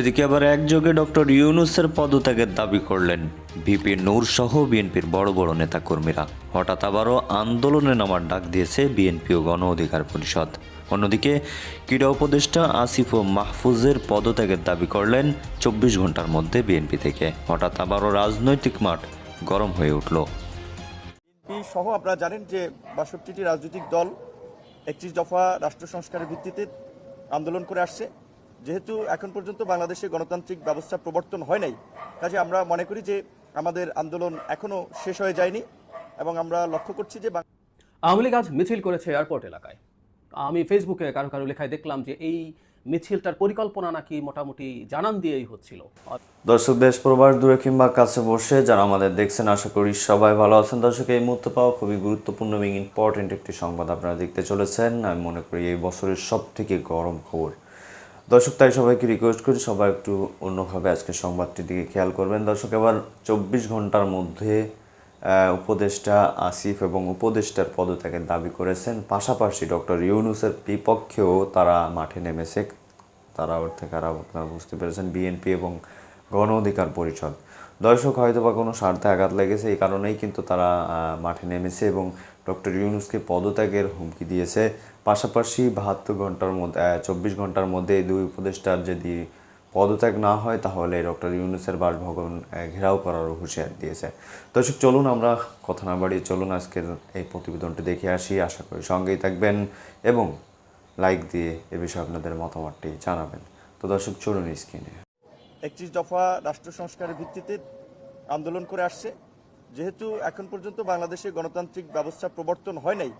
এদিকে আবার একযোগে ডক্টর ইউনুসের পদত্যাগের দাবি করলেন ভিপি নূর সহ বিএনপির বড় বড় নেতাকর্মীরা। হঠাৎ আবারও আন্দোলনে নামার ডাক দিয়েছে বিএনপি ও গণ অধিকার পরিষদ। অন্যদিকে ক্রীড়া উপদেষ্টা আসিফ ও মাহফুজের পদত্যাগের দাবি করলেন চব্বিশ ঘণ্টার মধ্যে বিএনপি থেকে। হঠাৎ আবারও রাজনৈতিক মাঠ গরম হয়ে উঠল। সহ আপনারা জানেন যে বাষট্টিটি রাজনৈতিক দল একত্রিশ দফা রাষ্ট্র সংস্কারের ভিত্তিতে আন্দোলন করে আসছে। যেহেতু এখন পর্যন্ত বাংলাদেশে গণতান্ত্রিক ব্যবস্থা প্রবর্তন হয় নাই কাজে আমরা মনে করি যে আমাদের আন্দোলন এখনও শেষ হয়ে যায়নি এবং আমরা লক্ষ্য করছি যে আওয়ামী লীগ আজ মিছিল করেছে এয়ারপোর্ট এলাকায়। আমি ফেসবুকে কারও কারও লেখায় দেখলাম যে এই মিছিলটার পরিকল্পনা নাকি মোটামুটি জানান দিয়েই হচ্ছিল। দর্শক দেশ প্রবাস দূরে কিংবা কাছে বসে যারা আমাদের দেখছেন আশা করি সবাই ভালো আছেন। দর্শক এই মুহূর্তে পাওয়া খুবই গুরুত্বপূর্ণ এবং ইম্পর্টেন্ট একটি সংবাদ আপনারা দেখতে চলেছেন। আমি মনে করি এই বছরের সব থেকে গরম খবর দর্শক, তাই সবাইকে রিকোয়েস্ট করি সবাই একটু অন্যভাবে আজকে সংবাদটির দিকে খেয়াল করবেন। দর্শক, এবার চব্বিশ ঘণ্টার মধ্যে উপদেষ্টা আসিফ এবং উপদেষ্টার পদত্যাগের দাবি করেছেন। পাশাপাশি ডক্টর ইউনুসের বিপক্ষেও তারা মাঠে নেমেছে। তারা অর্থে কারা আপনারা বুঝতে পেরেছেন, বিএনপি এবং গণ অধিকার পরিষদ। দর্শক হয়তো বা কোনো স্বার্থে আঘাত লেগেছে, এই কারণেই কিন্তু তারা মাঠে নেমেছে এবং ডক্টর ইউনুসকে পদত্যাগের হুমকি দিয়েছে। পাশাপাশি বাহাত্তর ঘণ্টার মধ্যে চব্বিশ ঘণ্টার মধ্যে দুই উপদেষ্টার যদি পদত্যাগ না হয়, তাহলে ডক্টর ইউনুসের বাসভবন ঘেরাও করারও হুঁশিয়ার দিয়েছে। দর্শক, চলুন আমরা কথা না বাড়িয়ে চলুন আজকের এই প্রতিবেদনটি দেখে আসি। আশা করি সঙ্গেই থাকবেন এবং লাইক দিয়ে এ বিষয়ে আপনাদের মতামতটি জানাবেন। তো দর্শক, চলুন স্ক্রিনে। একত্রিশ দফা রাষ্ট্র সংস্কারের ভিত্তিতে আন্দোলন করে আসছে। যেহেতু এখন পর্যন্ত বাংলাদেশে গণতান্ত্রিক ব্যবস্থা প্রবর্তন হয় নাই,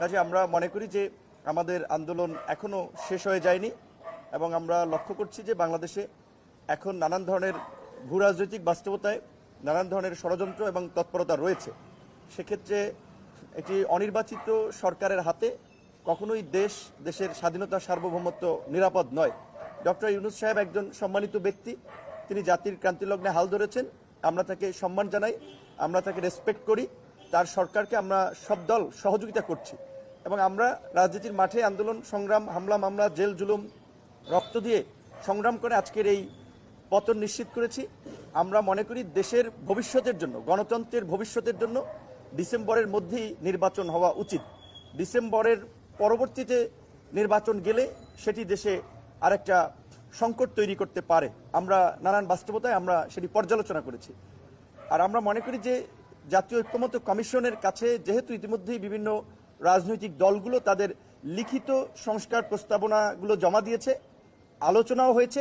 কাজে আমরা মনে করি যে আমাদের আন্দোলন এখনও শেষ হয়ে যায়নি এবং আমরা লক্ষ্য করছি যে বাংলাদেশে এখন নানান ধরনের ভূ রাজনৈতিক বাস্তবতায় নানান ধরনের ষড়যন্ত্র এবং তৎপরতা রয়েছে। সেক্ষেত্রে একটি অনির্বাচিত সরকারের হাতে কখনোই দেশ, দেশের স্বাধীনতা সার্বভৌমত্ব নিরাপদ নয়। ডক্টর ইউনুস সাহেব একজন সম্মানিত ব্যক্তি, তিনি জাতির ক্রান্তিলগ্নে হাল ধরেছেন। আমরা তাকে সম্মান জানাই। আমরা তাকে রেসপেক্ট করি, তার সরকারকে আমরা সব দল সহযোগিতা করছি। এবং আমরা রাজনীতির মাঠে আন্দোলন, সংগ্রাম, হামলা, মামলা, জেল, জুলুম, রক্ত দিয়ে সংগ্রাম করে আজকের এই পতন নিশ্চিত করেছি। আমরা মনে করি দেশের ভবিষ্যতের জন্য, গণতন্ত্রের ভবিষ্যতের জন্য ডিসেম্বরের মধ্যেই নির্বাচন হওয়া উচিত। ডিসেম্বরের পরবর্তীতে নির্বাচন গেলে সেটি দেশে আরেকটা সংকট তৈরি করতে পারে। আমরা নানান বাস্তবতায় আমরা সেটি পর্যালোচনা করেছি। আর আমরা মনে করি যে জাতীয় ঐক্যমত্য কমিশনের কাছে যেহেতু ইতিমধ্যেই বিভিন্ন রাজনৈতিক দলগুলো তাদের লিখিত সংস্কার প্রস্তাবনাগুলো জমা দিয়েছে, আলোচনাও হয়েছে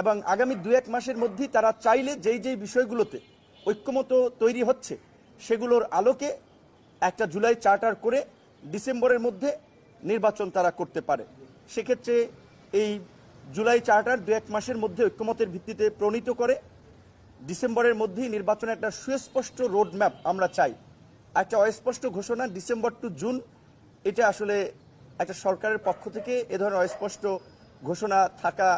এবং আগামী দু এক মাসের মধ্যেই তারা চাইলে যেই যেই বিষয়গুলোতে ঐক্যমত তৈরি হচ্ছে সেগুলোর আলোকে একটা জুলাই চার্টার করে ডিসেম্বরের মধ্যে নির্বাচন তারা করতে পারে। সেক্ষেত্রে এই জুলাই চার্টার দু এক মাসের মধ্যে ঐক্যমতের ভিত্তিতে প্রণীত করে ডিসেম্বরের মধ্যেই নির্বাচনের একটা সুস্পষ্ট রোড ম্যাপ আমরা চাই। একটা অস্পষ্ট ঘোষণা ডিসেম্বর টু জুন, এটা আসলে একটা সরকারের পক্ষ থেকে এ ধরনের অস্পষ্ট ঘোষণা থাকা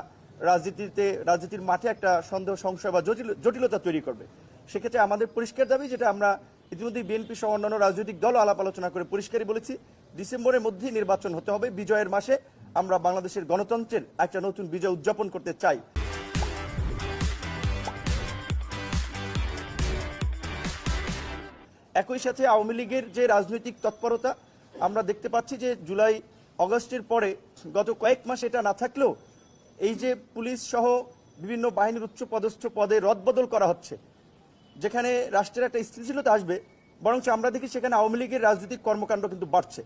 রাজনীতিতে, রাজনীতির মাঠে একটা সন্দেহ, সংশয় বা জটিল, জটিলতা তৈরি করবে। সেক্ষেত্রে আমাদের পরিষ্কার দাবি, যেটা আমরা ইতিমধ্যে বিএনপি সহ অন্যান্য রাজনৈতিক দল আলাপ আলোচনা করে পরিষ্কারই বলেছি, ডিসেম্বরের মধ্যেই নির্বাচন হতে হবে। বিজয়ের মাসে আমরা বাংলাদেশের গণতন্ত্রের একটা নতুন বিজয় উদযাপন করতে চাই। একই সাথে আওয়ামী লীগের যে রাজনৈতিক তৎপরতা, আমরা দেখতে পাচ্ছি যে জুলাই অগস্টের পরে গত কয়েক মাস এটা না থাকলেও এই যে পুলিশ সহ বিভিন্ন বাহিনীর উচ্চ পদস্থ পদে রদবদল করা হচ্ছে, যেখানে রাষ্ট্রের একটা স্থিতিশীলতা আসবে, বরঞ্চ আমরা দেখি সেখানে আওয়ামী লীগের রাজনৈতিক কর্মকাণ্ড কিন্তু বাড়ছে।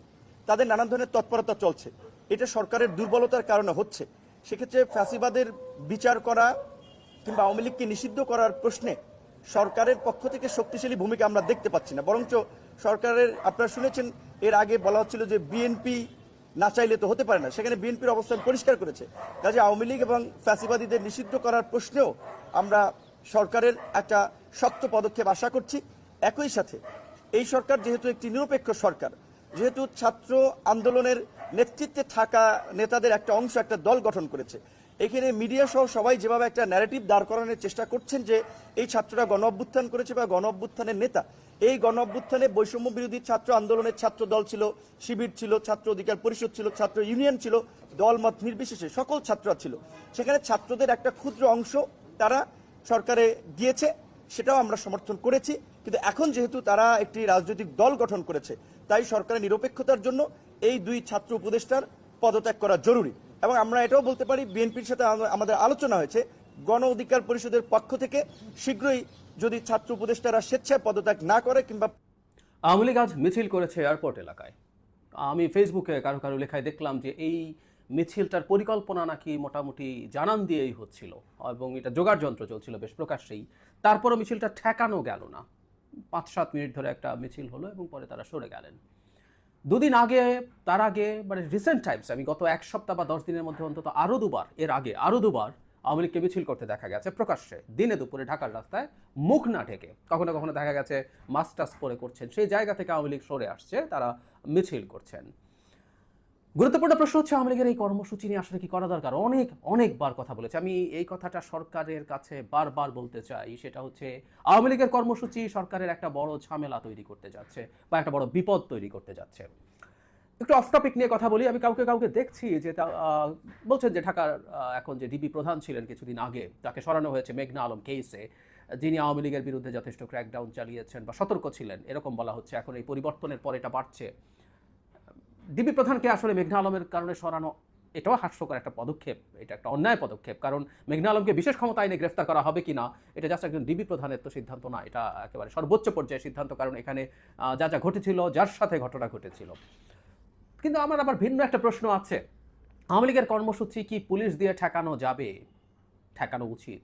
তাদের নানান ধরনের তৎপরতা চলছে। এটা সরকারের দুর্বলতার কারণে হচ্ছে। সেক্ষেত্রে ফ্যাসিবাদের বিচার করা কিংবা আওয়ামী লীগকে নিষিদ্ধ করার প্রশ্নে সরকারের পক্ষ থেকে শক্তিশালী ভূমিকা আমরা দেখতে পাচ্ছি না। বরঞ্চ সরকারের, আপনারা শুনেছেন, এর আগে বলা হচ্ছিল যে বিএনপি না চাইলে তো হতে পারে না। সেখানে বিএনপির অবস্থান পরিষ্কার করেছে। কাজে আওয়ামী লীগ এবং ফ্যাসিবাদীদের নিষিদ্ধ করার প্রশ্নেও আমরা সরকারের একটা শক্ত পদক্ষেপ আশা করছি। একই সাথে এই সরকার যেহেতু একটি নিরপেক্ষ সরকার, যেহেতু ছাত্র আন্দোলনের নেতৃত্বে থাকা নেতাদের একটা অংশ, একটা দল গঠন করেছে এখানে মিডিয়া সহ সবাই যেভাবে একটা ন্যারেটিভ দাঁড় করানোর চেষ্টা করছেন যে এই ছাত্ররা গণ অভ্যুত্থান করেছে বা গণ অভ্যুত্থানের নেতা, এই গণ অভ্যুত্থানে বৈষম্য বিরোধী ছাত্র আন্দোলনের ছাত্র দল ছিল, শিবির ছিল, ছাত্র অধিকার পরিষদ ছিল, ছাত্র ইউনিয়ন ছিল, দলমত নির্বিশেষে সকল ছাত্ররা ছিল। সেখানে ছাত্রদের একটা ক্ষুদ্র অংশ তারা সরকারে গিয়েছে সেটাও আমরা সমর্থন করেছি, কিন্তু এখন যেহেতু তারা একটি রাজনৈতিক দল গঠন করেছে, তাই সরকারের নিরপেক্ষতার জন্য এই দুই ছাত্র উপদেষ্টার পদত্যাগ করা জরুরি। এবং আমরা এটাও বলতে পারি বিএনপির সাথে আমাদের আলোচনা হয়েছে। গণ অধিকার পরিষদের পক্ষ থেকে শীঘ্রই যদি ছাত্র উপদেষ্টারা স্বেচ্ছায় পদত্যাগ না করে কিংবা আওয়ামী লীগ আজ মিছিল করেছে এয়ারপোর্ট এলাকায়। আমি ফেসবুকে কারও কারও লেখায় দেখলাম যে এই মিছিলটার পরিকল্পনা নাকি মোটামুটি জানান দিয়েই হচ্ছিল এবং এটা জোগাড় যন্ত্র চলছিল বেশ প্রকাশ্যেই। তারপরও মিছিলটা ঠেকানো গেল না। পাঁচ সাত মিনিট ধরে একটা মিছিল হলো এবং পরে তারা সরে গেলেন। দুদিন আগে, তার আগে মানে রিসেন্ট টাইমস আমি গত এক সপ্তাহ বা দশ দিনের মধ্যে অন্তত আরও দুবার, এর আগে আরও দুবার আওয়ামী লীগকে মিছিল করতে দেখা গেছে প্রকাশ্যে। দিনে দুপুরে ঢাকার রাস্তায় মুখ না ঢেকে। কখনো কখনো দেখা গেছে মাস্টার্স পরে করছেন। সেই জায়গা থেকে আওয়ামী লীগ সরে আসছে, তারা মিছিল করছেন। গুরুত্বপূর্ণ প্রশ্ন হচ্ছে আওয়ামী লীগের এই কর্মসূচি নিয়ে আসলে কি করা দরকার? অনেক, অনেকবার কথা বলেছে। আমি এই কথাটা সরকারের কাছে বারবার বলতে চাই, সেটা হচ্ছে আওয়ামী লীগের কর্মসূচি সরকারের একটা বড় ঝামেলা তৈরি করতে যাচ্ছে বা একটা বড় বিপদ তৈরি করতে যাচ্ছে। একটু অফ টপিক নিয়ে কথা বলি। আমি কাউকে কাউকে দেখছি যে বলছেন যে ঢাকার এখন যে ডিবি প্রধান ছিলেন কিছুদিন আগে, তাকে সরানো হয়েছে মেঘনা আলম কেসে যিনি আওয়ামী লীগের বিরুদ্ধে যথেষ্ট ক্র্যাকডাউন চালিয়েছেন বা সতর্ক ছিলেন, এরকম বলা হচ্ছে। এখন এই পরিবর্তনের পর এটা বাড়ছে। ডিবি প্রধানকে আসলে মেঘনা আলমের কারণে সরানো এটাও হাস্যকর একটা পদক্ষেপ, এটা একটা অন্যায় পদক্ষেপ। কারণ মেঘনা আলমকে বিশেষ ক্ষমতা আইনে গ্রেফতার করা হবে কিনা, এটা জাস্ট একজন ডিবি প্রধানের তো সিদ্ধান্ত না, এটা একেবারে সর্বোচ্চ পর্যায়ের সিদ্ধান্ত। কারণ এখানে যা যা ঘটেছিল, যার সাথে ঘটনা ঘটেছিল। কিন্তু আমার আবার ভিন্ন একটা প্রশ্ন আছে। আওয়ামী লীগের কর্মসূচি কি পুলিশ দিয়ে ঠেকানো যাবে? ঠেকানো উচিত।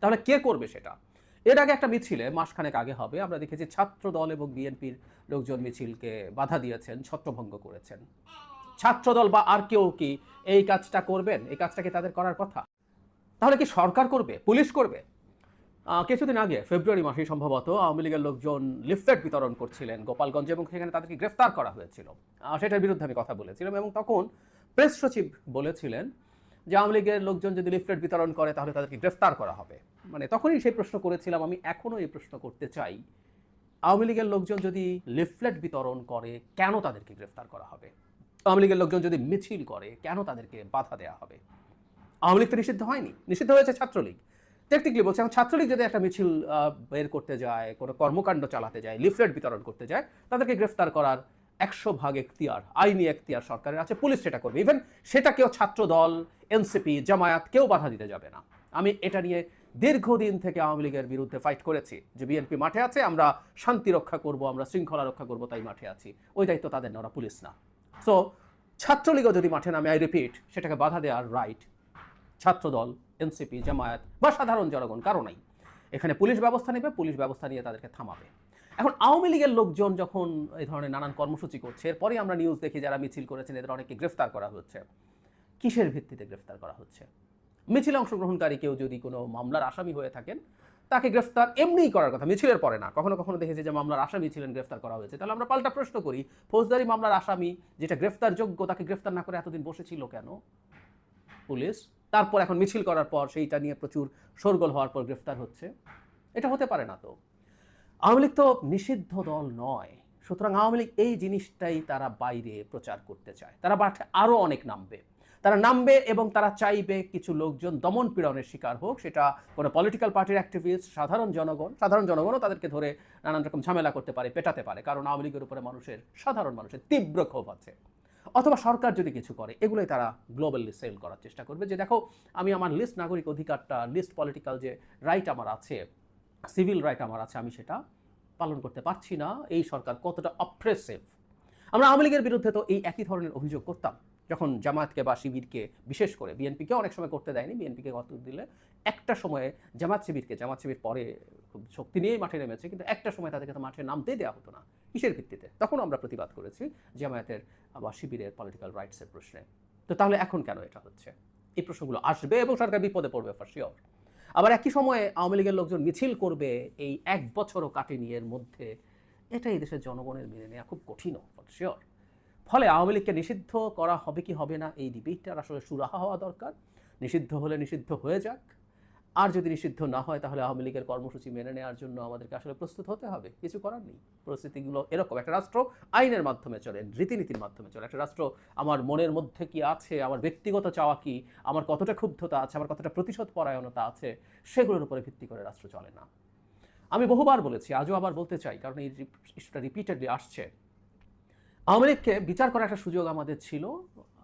তাহলে কে করবে সেটা? এর আগে একটা মিছিলে, মাসখানেক আগে হবে, আমরা দেখেছি ছাত্র দল এবং বিএনপির লোকজন মিছিলকে বাধা দিয়েছেন, ছত্রভঙ্গ করেছেন। ছাত্র দল বা আর কেউ কি এই কাজটা করবেন? এই কাজটা কি তাদের করার কথা? তাহলে কি সরকার করবে? পুলিশ করবে? কিছুদিন আগে, ফেব্রুয়ারি মাসে সম্ভবত, আওয়ামী লীগের লোকজন লিফলেট বিতরণ করছিলেন গোপালগঞ্জ এবং সেখানে তাদেরকে গ্রেফতার করা হয়েছিল। সেটার বিরুদ্ধে আমি কথা বলেছিলাম এবং তখন প্রেস সচিব বলেছিলেন যে, আওয়ামী লীগের লোকজন যদি লিফলেট বিতরণ করে, তাহলে তাদেরকে গ্রেফতার করা হবে। মানে তখনই সেই প্রশ্ন করেছিলাম, আমি এখনও এই প্রশ্ন করতে চাই। আওয়ামী লীগের লোকজন যদি লিফলেট বিতরণ করে, কেন তাদেরকে গ্রেফতার করা হবে? আওয়ামী লীগের লোকজন যদি মিছিল করে, কেন তাদেরকে বাধা দেওয়া হবে? আওয়ামী লীগ তো নিষিদ্ধ হয়নি, নিষিদ্ধ হয়েছে ছাত্রলীগ। টেকনিক্যালি বলছে, এখন ছাত্রলীগ যদি একটা মিছিল বের করতে যায়, কোনো কর্মকাণ্ড চালাতে যায়, লিফলেট বিতরণ করতে যায়, তাদেরকে গ্রেফতার করার একশো ভাগ এখতিয়ার, আইনি এখতিয়ার সরকারের আছে, পুলিশ সেটা করবে। ইভেন সেটা কেউ ছাত্র দল এনসিপি, জামায়াত, কেউ বাধা দিতে যাবে না। আমি এটা নিয়ে দীর্ঘদিন থেকে আওয়ামী লীগের বিরুদ্ধে ফাইট করেছি। যে বিএনপি মাঠে আছে, আমরা শান্তি রক্ষা করব, আমরা শৃঙ্খলা রক্ষা করব, তাই মাঠে আছি। ওই দায়িত্ব তাদের না, ওরা পুলিশ না। সো ছাত্রলীগও যদি মাঠে নামে আই রিপিট সেটাকে বাধা দেওয়ার রাইট ছাত্রদল এনসিপি জামায়াত বা সাধারণ জনগণ, কারও নাই। এখানে পুলিশ ব্যবস্থা নেবে, পুলিশ ব্যবস্থা নিয়ে তাদেরকে থামাবে। এখন আওয়ামী লীগের লোকজন যখন এই ধরনের নানান কর্মসূচি করছে এরপরে আমরা নিউজ দেখি যারা মিছিল করেছেন, এদের অনেককে গ্রেফতার করা হচ্ছে। কিসের ভিত্তিতে গ্রেফতার করা হচ্ছে? মিছিলে অংশগ্রহণকারী কেউ যদি কোনো মামলার আসামি হয়ে থাকেন, তাকে গ্রেফতার এমনিই করার কথা। মিছিলের পরে না, কখনো কখনো দেখেছি যে মামলার আসামি ছিলেন, গ্রেফতার করা হয়েছে। তাহলে আমরা পাল্টা প্রশ্ন করি, ফৌজদারি মামলার আসামি যেটা গ্রেফতার যোগ্য তাকে গ্রেফতার না করে এতদিন বসেছিল কেন? পুলিশ। তারপর এখন মিছিল করার পর সেইটা নিয়ে প্রচুর শোরগোল হওয়ার পর গ্রেফতার হচ্ছে। এটা হতে পারে না তো। আওয়ামী লীগ তো নিষিদ্ধ দল নয়। সুতরাং আওয়ামী লীগ এই জিনিসটাই তারা বাইরে প্রচার করতে চায়। তারা মাঠে আরও অনেক নামবে। তারা নামবে এবং তারা চাইবে কিছু লোকজন দমন পীড়নের শিকার হোক। সেটা কোনো পলিটিক্যাল পার্টির অ্যাক্টিভিস্ট সাধারণ জনগণ, সাধারণ জনগণও তাদেরকে ধরে নানান রকম ঝামেলা করতে পারে, পেটাতে পারে। কারণ আওয়ামী লীগের উপরে মানুষের, সাধারণ মানুষের তীব্র ক্ষোভ আছে। অথবা সরকার যদি কিছু করে, এগুলোই তারা গ্লোবালি সেল করার চেষ্টা করবে। যে দেখো, আমি আমার লিস্ট নাগরিক অধিকারটা লিস্ট পলিটিক্যাল যে রাইট আমার আছে সিভিল রাইট আমার আছে, আমি সেটা পালন করতে পারছি না। এই সরকার কতটা অপ্রেসিভ আমরা আওয়ামী লীগের বিরুদ্ধে তো এই একই ধরনের অভিযোগ করতাম। যখন জামায়াতকে বা শিবিরকে, বিশেষ করে বিএনপিকে অনেক সময় করতে দেয়নি, বিএনপিকে কত দিলে একটা সময়ে জামাত শিবিরকে জামাত শিবির পরে খুব শক্তি নিয়েই মাঠে নেমেছে, কিন্তু একটা সময় তাদেরকে তো মাঠে নামতেই দেওয়া হতো না। কিসের ভিত্তিতে? তখন আমরা প্রতিবাদ করেছি জামায়াতের বা শিবিরের পলিটিক্যাল রাইটসের প্রশ্নে। তো তাহলে এখন কেন এটা হচ্ছে? এই প্রশ্নগুলো আসবে এবং সরকার বিপদে পড়বে ফর শিওর আবার একই সময়ে আওয়ামী লীগের লোকজন মিছিল করবে, এই এক বছরও কাটেনি এর মধ্যে। এটা এই দেশের জনগণের মেনে নেওয়া খুব কঠিন ফর শিওর ফলে আওয়ামী লীগকে নিষিদ্ধ করা হবে কি হবে না এই ডিবেটটার আসলে সুরাহা হওয়া দরকার। নিষিদ্ধ হলে নিষিদ্ধ হয়ে যাক। আর যদি নিষিদ্ধ না হয়, তাহলে আওয়ামী লীগের কর্মসূচি মেনে নেওয়ার জন্য আমাদেরকে আসলে প্রস্তুত হতে হবে। কিছু করার নেই। পরিস্থিতিগুলো এরকম। একটা রাষ্ট্র আইনের মাধ্যমে চলে, রীতিনীতির মাধ্যমে চলে। একটা রাষ্ট্র আমার মনের মধ্যে কি আছে? আমার ব্যক্তিগত চাওয়া কি? আমার কতটা ক্ষুব্ধতা আছে? আমার কতটা প্রতিশোধ পরায়ণতা আছে? সেগুলোর উপরে ভিত্তি করে রাষ্ট্র চলে না। আমি বহুবার বলেছি, আজও আবার বলতে চাই, কারণ এই ইস্যুটা রিপিটেডলি আসছে। আওয়ামী লীগকে বিচার করার একটা সুযোগ আমাদের ছিল,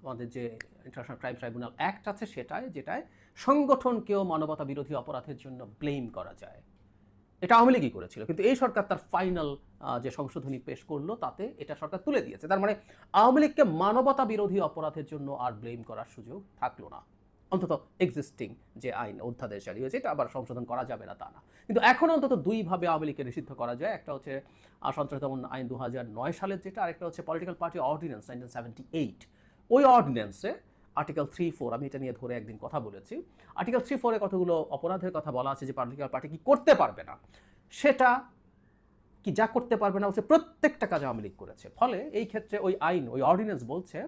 আমাদের যে ইন্টারন্যাশনাল ক্রাইম ট্রাইব্যুনাল অ্যাক্ট আছে সেটায়, যেটায় সংগঠনকেও মানবতা বিরোধী অপরাধের জন্য ব্লেম করা যায়। এটা আওয়ামী লীগই করেছিল, কিন্তু এই সরকার তার ফাইনাল যে সংশোধনী পেশ করল, তাতে এটা সরকার তুলে দিয়েছে। তার মানে আওয়ামী লীগকে মানবতা বিরোধী অপরাধের জন্য আর ব্লেম করার সুযোগ থাকল না। অন্তত এক্সিস্টিং যে আইন অধ্যাদেশ জারি হয়েছে, এটা আবার সংশোধন করা যাবে না তা না। কিন্তু এখন অন্তত দুইভাবে আওয়ামী লীগকে নিষিদ্ধ করা যায়। একটা হচ্ছে সন্ত্রাস দমন আইন দু নয় সালের যেটা, আরেকটা হচ্ছে political party ordinance nineteen seventy eight ওই অর্ডিন্যান্সে আর্টিকেল থ্রি ফোর আমি এটা নিয়ে ধরে একদিন কথা বলেছি। আর্টিকেল থ্রি ফোরে কতগুলো অপরাধের কথা বলা আছে যে পলিটিক্যাল পার্টি কি করতে পারবে না, সেটা কি যা করতে পারবে না, হচ্ছে প্রত্যেকটা কাজ আওয়ামী লীগ করেছে। ফলে এই ক্ষেত্রে ওই আইন, ওই অর্ডিন্যান্স বলছে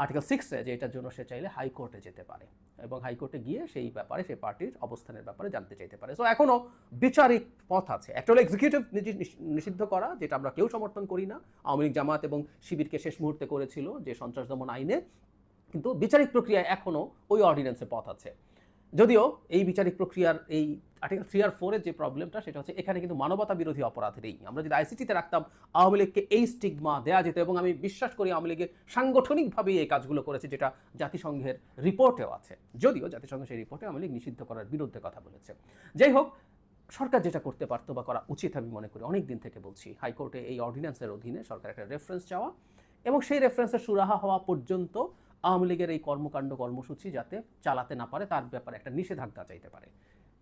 আর্টিকেল সিক্সে যে এটার জন্য সে চাইলে হাইকোর্টে যেতে পারে এবং হাইকোর্টে গিয়ে সেই ব্যাপারে, সেই পার্টির অবস্থানের ব্যাপারে জানতে চাইতে পারে। সো এখনও বিচারিক পথ আছে। একটা হলো এক্সিকিউটিভ নিষিদ্ধ করা, যেটা আমরা কেউ সমর্থন করি না। আওয়ামী লীগ জামাত এবং শিবিরকে শেষ মুহূর্তে করেছিল যে সন্ত্রাস দমন আইনে। কিন্তু বিচারিক প্রক্রিয়ায় এখনও ওই অর্ডিন্যান্সের পথ আছে। যদিও এই বিচারিক প্রক্রিয়ার এই আর্টিকেল থ্রি আর ফোরের যে প্রবলেমটা সেটা হচ্ছে এখানে কিন্তু মানবতা বিরোধী অপরাধ নেই। আমরা যদি আইসিটিতে রাখতাম, আওয়ামী লীগকে এই স্টিগমা দেওয়া যেত এবং আমি বিশ্বাস করি আওয়ামী লীগের সাংগঠনিকভাবেই এই কাজগুলো করেছে, যেটা জাতিসংঘের রিপোর্টেও আছে। যদিও জাতিসংঘের সেই রিপোর্টে আওয়ামী লীগ নিষিদ্ধ করার বিরুদ্ধে কথা বলেছে। যাই হোক, সরকার যেটা করতে পারতো বা করা উচিত আমি মনে করি, অনেক দিন থেকে বলছি, হাইকোর্টে এই অর্ডিন্যান্সের অধীনে সরকার একটা রেফারেন্স চাওয়া এবং সেই রেফারেন্সের সুরাহা হওয়া পর্যন্ত আওয়ামী লীগের এই কর্মকাণ্ড, কর্মসূচি যাতে চালাতে না পারে, তার ব্যাপারে একটা নিষেধাজ্ঞা চাইতে পারে।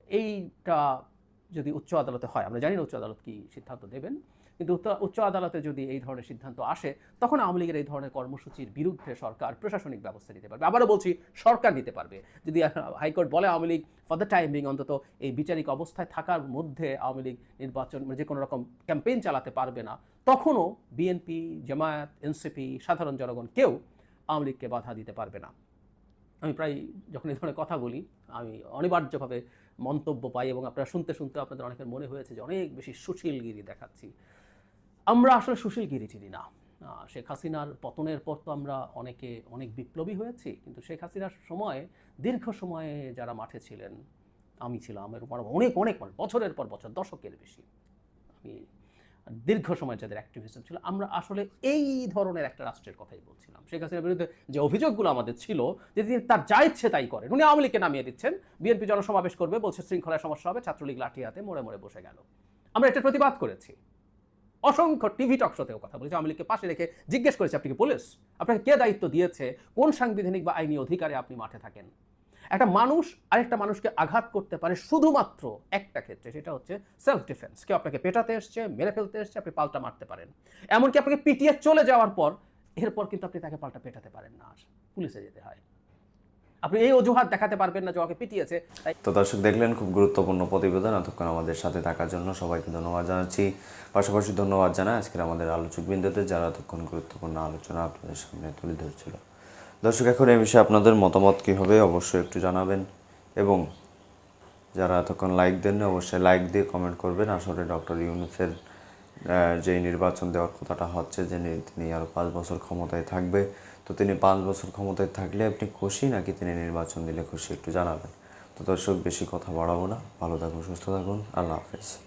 এইটা যদি উচ্চ আদালতে হয়, আমরা জানি না উচ্চ আদালত কি সিদ্ধান্ত দেবেন, কিন্তু উচ্চ- আদালতে যদি এই ধরনের সিদ্ধান্ত আসে, তখন আওয়ামী লীগের এই ধরনের কর্মসূচির বিরুদ্ধে সরকার প্রশাসনিক ব্যবস্থা নিতে পারবে। আবারও বলছি, সরকার নিতে পারবে। যদি হাইকোর্ট বলে Awami League for the timing অন্তত এই বিচারিক অবস্থায় থাকার মধ্যে আওয়ামী লীগ নির্বাচন মানে যে কোনো রকম ক্যাম্পেইন চালাতে পারবে না, তখনও বিএনপি, জামায়াত, এনসিপি, সাধারণ জনগণ কেউ আওয়ামী লীগকে বাধা দিতে পারবে না। আমি প্রায় যখন এই ধরনের কথা বলি, আমি অনিবার্যভাবে মন্তব্য পাই এবং আপনারা শুনতে শুনতে আপনাদের অনেকের মনে হয়েছে যে অনেক বেশি সুশীলগিরি দেখাচ্ছি। আমরা আসলে সুশীলগিরি চিনি না। শেখ হাসিনার পতনের পর তো আমরা অনেকে অনেক বিপ্লবী হয়েছি, কিন্তু শেখ হাসিনার সময়, দীর্ঘ সময়ে যারা মাঠে ছিলেন, আমি ছিলাম এরকম অনেক অনেক বছরের পর বছর, দশকের বেশি। আমি দীর্ঘ সময় যাদের অ্যাক্টিভিজম ছিল, আমরা আসলে এই ধরনের একটা রাষ্ট্রের কথাই বলছিলাম। শেখ হাসিনার বিরুদ্ধে যে অভিযোগগুলো আমাদের ছিল, যে তিনি তার যা ইচ্ছে তাই করেন, উনি আওয়ামী লীগকে নামিয়ে দিচ্ছেন। বিএনপি জনসমাবেশ করবে, বলছে শৃঙ্খলায় সমস্যা হবে, ছাত্রলীগ লাঠি হাতে মোড়ে মোড়ে বসে গেল। আমরা এটার প্রতিবাদ করেছি। অসংখ্য টিভি টক শোতেও কথা বলেছি, আওয়ামী লীগকে পাশে রেখে জিজ্ঞেস করেছে, আপনি কি পুলিশ? আপনাকে কে দায়িত্ব দিয়েছে? কোন সাংবিধানিক বা আইনি অধিকারে আপনি মাঠে থাকেন? একটা মানুষ আরেকটা মানুষকে আঘাত করতে পারে শুধুমাত্র একটা ক্ষেত্রে, সেটা হচ্ছে সেলফ ডিফেন্স কেউ আপনাকে পেটাতে এসছে, মেরে ফেলতে এসছে, আপনি পাল্টা মারতে পারেন। এমনকি আপনাকে পিটিয়ে চলে যাওয়ার পর, এরপর কিন্তু আপনি তাকে পাল্টা পেটাতে পারেন না পুলিশে যেতে হয়। আপনি এই অজুহাত দেখাতে পারবেন না যে ওকে পিটিয়েছে তো দর্শক দেখলেন, খুব গুরুত্বপূর্ণ প্রতিবেদন। এতক্ষণ আমাদের সাথে থাকার জন্য সবাইকে ধন্যবাদ জানাচ্ছি। পাশাপাশি ধন্যবাদ জানাই আজকের আমাদের আলোচক বিন্দুতে যারা এতক্ষণ গুরুত্বপূর্ণ আলোচনা আপনাদের সামনে তুলে ধরছিল। দর্শক এখন এই বিষয়ে আপনাদের মতামত কী হবে অবশ্যই একটু জানাবেন। এবং যারা এতক্ষণ লাইক দেননি অবশ্যই লাইক দিয়ে কমেন্ট করবেন। আসলে ডক্টর ইউনুসের আহ, যে নির্বাচন দেওয়ার কথাটা হচ্ছে যে তিনি আরও পাঁচ বছর ক্ষমতায় থাকবে। তো তিনি পাঁচ বছর ক্ষমতায় থাকলে আপনি খুশি নাকি তিনি নির্বাচন দিলে খুশি একটু জানাবেন। তো দর্শক বেশি কথা বাড়াবো না। ভালো থাকুন সুস্থ থাকুন। আল্লাহ হাফেজ।